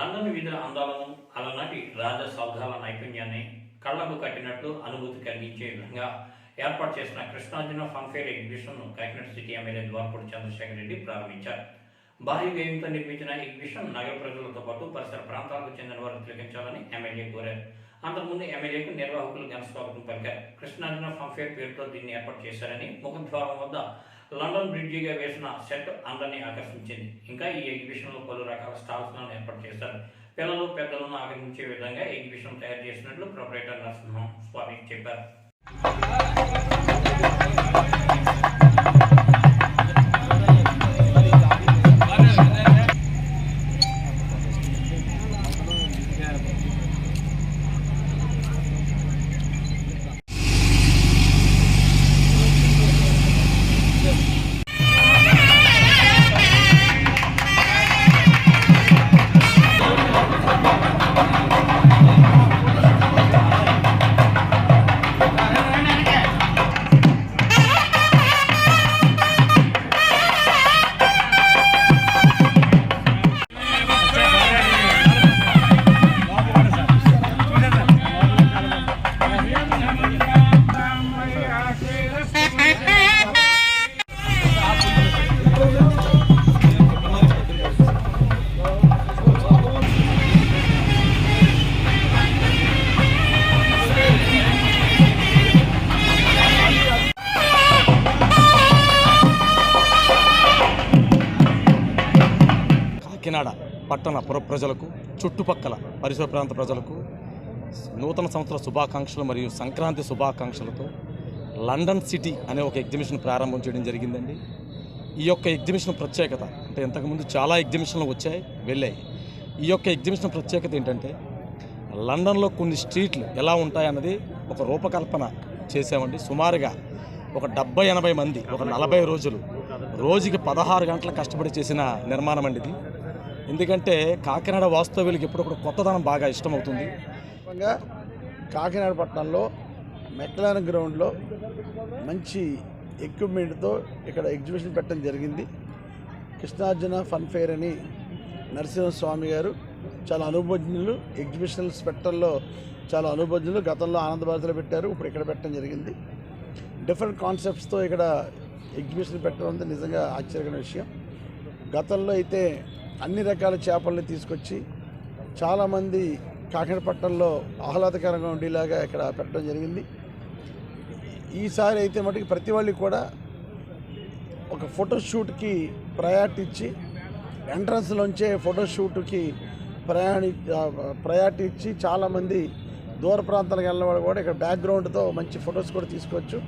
London వీధుల అందాలను అలనాటి రాజ సౌధాల నైపుణ్యాన్ని కళ్ళకు కట్టినట్లు అనుభూతి కలిగించే విధంగా ఏర్పాటు చేసిన కృష్ణార్జున ఫన్ఫేర్ ఎగ్జిబిషన్ను కాకినాడ సిటీ ఎమ్మెల్యే ద్వారపూడి చంద్రశేఖర్ రెడ్డి ప్రారంభించారు. భారీ వ్యయంతో నిర్మించిన ఎగ్జిబిషన్ నగర ప్రజలతో పాటు పరిసర ప్రాంతాలకు చెందిన వారు తిలకించాలని ఎమ్మెల్యే కోరారు. అంతకుముందు ఎమ్మెల్యేకు నిర్వాహకులు ఘన స్వాగతం పలికారు. కృష్ణార్జున ఫన్ఫేర్ పేరుతో దీన్ని ఏర్పాటు చేశారని ముఖద్వారం వద్ద లండన్ బ్రిడ్జిగా వేసిన సెట్ అందరినీ ఆకర్షించింది. ఇంకా ఈ ఎగ్జిబిషన్లో పలు రకాల స్టాల్స్లను ఏర్పాటు చేశారు. పిల్లలు పెద్దలను ఆకర్షించే విధంగా ఎగ్జిబిషన్ తయారు చేసినట్లు ప్రొపరేటర్ నరసింహం స్వామి చెప్పారు. కాకినాడ పట్టణ పుర ప్రజలకు చుట్టుపక్కల పరిసర ప్రాంత ప్రజలకు నూతన సంవత్సర శుభాకాంక్షలు మరియు సంక్రాంతి శుభాకాంక్షలతో లండన్ సిటీ అనే ఒక ఎగ్జిబిషన్ ప్రారంభం చేయడం జరిగిందండి. ఈ యొక్క ఎగ్జిబిషన్ ప్రత్యేకత అంటే ఇంతకుముందు చాలా ఎగ్జిబిషన్లు వచ్చాయి వెళ్ళాయి. ఈ యొక్క ఎగ్జిబిషన్ ప్రత్యేకత ఏంటంటే లండన్లో కొన్ని స్ట్రీట్లు ఎలా ఉంటాయన్నది ఒక రూపకల్పన చేసామండి సుమారుగా ఒక డెబ్బై ఎనభై మంది ఒక నలభై రోజులు రోజుకి పదహారు గంటల కష్టపడి చేసిన నిర్మాణం అండి ఇది. ఎందుకంటే కాకినాడ వాస్తవ్యులకి ఎప్పుడప్పుడు కొత్తదనం బాగా ఇష్టమవుతుంది. కాకినాడ పట్టణంలో మెక్లాన్ గ్రౌండ్లో మంచి ఎక్విప్మెంట్తో ఇక్కడ ఎగ్జిబిషన్ పెట్టడం జరిగింది. కృష్ణార్జున ఫన్ ఫేర్ అని నరసింహస్వామి గారు చాలా అనుభవజ్ఞులు ఎగ్జిబిషన్స్ పెట్టడంలో చాలా అనుభవజ్ఞులు గతంలో ఆనందభారతిలో పెట్టారు ఇప్పుడు ఇక్కడ పెట్టడం జరిగింది. డిఫరెంట్ కాన్సెప్ట్స్తో ఇక్కడ ఎగ్జిబిషన్ పెట్టడం నిజంగా ఆశ్చర్యకరమైన విషయం. గతంలో అయితే అన్ని రకాల చేపలను తీసుకొచ్చి చాలామంది కాకినపట్నంలో ఆహ్లాదకరంగా ఉండేలాగా ఇక్కడ పెట్టడం జరిగింది. ఈసారి అయితే మటుకు ప్రతి వాళ్ళకి కూడా ఒక ఫోటోషూట్కి ప్రయారిటీ ఇచ్చి ఎంట్రన్స్లోంచే ఫోటోషూట్కి ప్రయాణి ప్రయారిటీ ఇచ్చి చాలామంది దూర ప్రాంతాలకు వెళ్ళిన వాళ్ళు కూడా ఇక్కడ బ్యాక్గ్రౌండ్తో మంచి ఫొటోస్ కూడా తీసుకోవచ్చు.